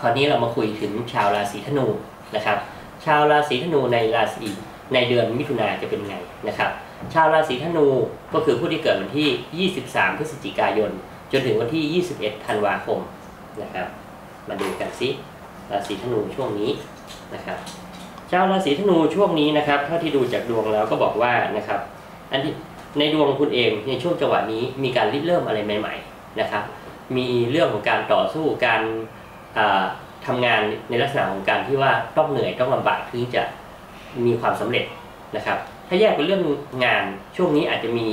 คราวนี้เรามาคุยถึงชาวราศีธนูนะครับ ชาวราศีธนูในราศีในเดือนมิถุนาจะเป็นไงนะครับ ชาวราศีธนูก็คือผู้ที่เกิดวันที่ 23 พฤศจิกายน จนถึงวันที่ 21 ธันวาคมนะครับ มาดูกันสิราศีธนูช่วงนี้นะครับ ชาวราศีธนูช่วงนี้นะครับเท่าที่ดูจากดวงแล้วก็บอกว่านะครับ อันที่ในดวงคุณเองในช่วงจังหวะนี้มีการริเริ่มอะไรใหม่ ๆ นะครับ มีเรื่องของการต่อสู้การ อ่าทำงานในลักษณะของการที่ว่าต้องเหนื่อยต้องลำบากถึงจะมีความสำเร็จนะครับ ถ้าแยกเป็นเรื่องงานช่วงนี้อาจจะมี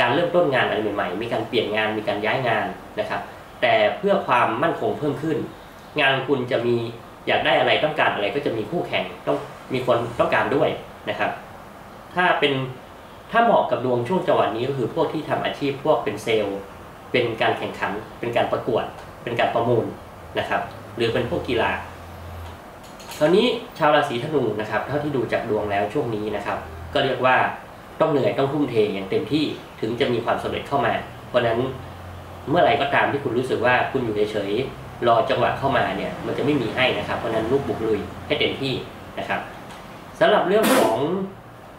การเริ่มต้นงานอะไรใหม่ๆ มีการเปลี่ยนงานมีการย้ายงานนะครับ แต่เพื่อความมั่นคงเพิ่มขึ้น งานคุณจะมีอยากได้อะไรต้องการอะไรก็จะมีคู่แข่งต้องมีคนต้องการด้วยนะครับ ถ้าเป็นถ้าเหมาะกับดวงช่วงจังหวะนี้ก็คือพวกที่ทำอาชีพพวกเป็นเซลล์ เป็นการแข่งขัน เป็นการประกวด เป็นการประมูล นะครับหรือเป็นพวกกีฬาตอนนี้ชาวราศีธนูนะครับเท่าที่ดูจากดวงแล้วช่วงนี้นะครับ ก็เรียกว่าต้องเหนื่อยต้องทุ่มเทอย่างเต็มที่ถึงจะมีความสำเร็จเข้ามา เพราะฉะนั้นเมื่อไหร่ก็ตามที่คุณรู้สึกว่าคุณอยู่เฉยๆรอจังหวะเข้ามาเนี่ยมันจะไม่มีให้นะครับ เพราะนั้นลูกบุกลุยให้เต็มที่นะครับสำหรับเรื่องของ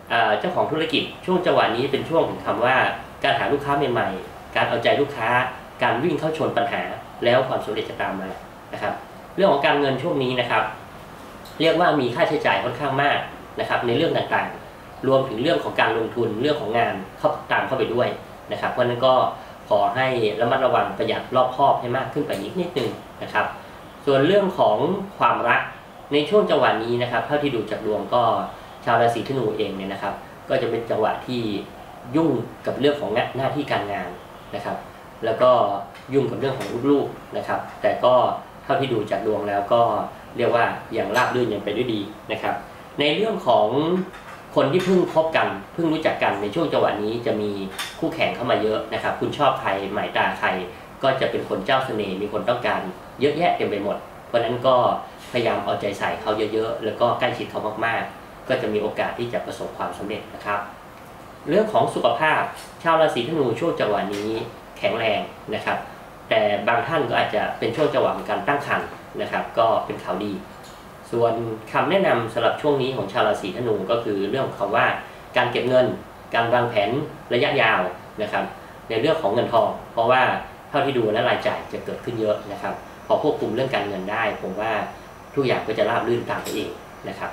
เออเจ้าของธุรกิจช่วงจังหวะนี้เป็นช่วงของคำว่าการหาลูกค้าใหม่ๆ การเอาใจลูกค้า การวิ่งเข้าชนปัญหาแล้วความสำเร็จจะตามมานะครับ เรื่องของการเงินช่วงนี้นะครับ เรียกว่ามีค่าใช้จ่ายค่อนข้างมากนะครับ ในเรื่องต่างๆ รวมถึงเรื่องของการลงทุนเรื่องของงานเข้าตามเข้าไปด้วยนะครับเพราะนั้นก็ขอให้ระมัดระวังประหยัดรอบคอบให้มากขึ้นไปนิดนิดนึงนะครับ ส่วนเรื่องของความรักในช่วงจังหวะนี้นะครับเท่าที่ดูจากดวงก็ชาวราศีธนูเองเนี่ยนะครับ ก็จะเป็นจังหวะที่ยุ่งกับเรื่องของหน้าที่การงานนะครับ แล้วก็ยุ่งกับเรื่องของลูกๆนะครับ แต่ก็เท่าที่ดูจากดวงแล้วก็เรียกว่าอย่างราบรื่นยังไปด้วยดีนะครับ ในเรื่องของคนที่เพิ่งพบกันเพิ่งรู้จักกันในช่วงจังหวะนี้จะมีคู่แข่งเข้ามาเยอะนะครับ คุณชอบใครหมายตาใครก็จะเป็นคนเจ้าเสน่ห์มีคนต้องการเยอะแยะเต็มไปหมด เพราะฉะนั้นก็พยายามเอาใจใส่เขาเยอะๆ แล้วก็ใกล้ชิดเขามากๆ ก็จะมีโอกาสที่จะประสบความสำเร็จนะครับ เรื่องของสุขภาพชาวราศีธนูช่วงจังหวะนี้ แข็งแรงนะครับ แต่บางท่านก็อาจจะเป็นช่วงจังหวะของการตั้งครรภ์นะครับ ก็เป็นข่าวดี ส่วนคำแนะนำสำหรับช่วงนี้ของชาวราศีธนูก็คือเรื่องของคำว่าการเก็บเงิน การวางแผนระยะยาวนะครับ ในเรื่องของเงินทอง เพราะว่าเท่าที่ดูแล้วรายจ่ายจะเกิดขึ้นเยอะนะครับ พอควบคุมเรื่องการเงินได้ ผมว่าทุกอย่างก็จะราบรื่นตามไปเองนะครับ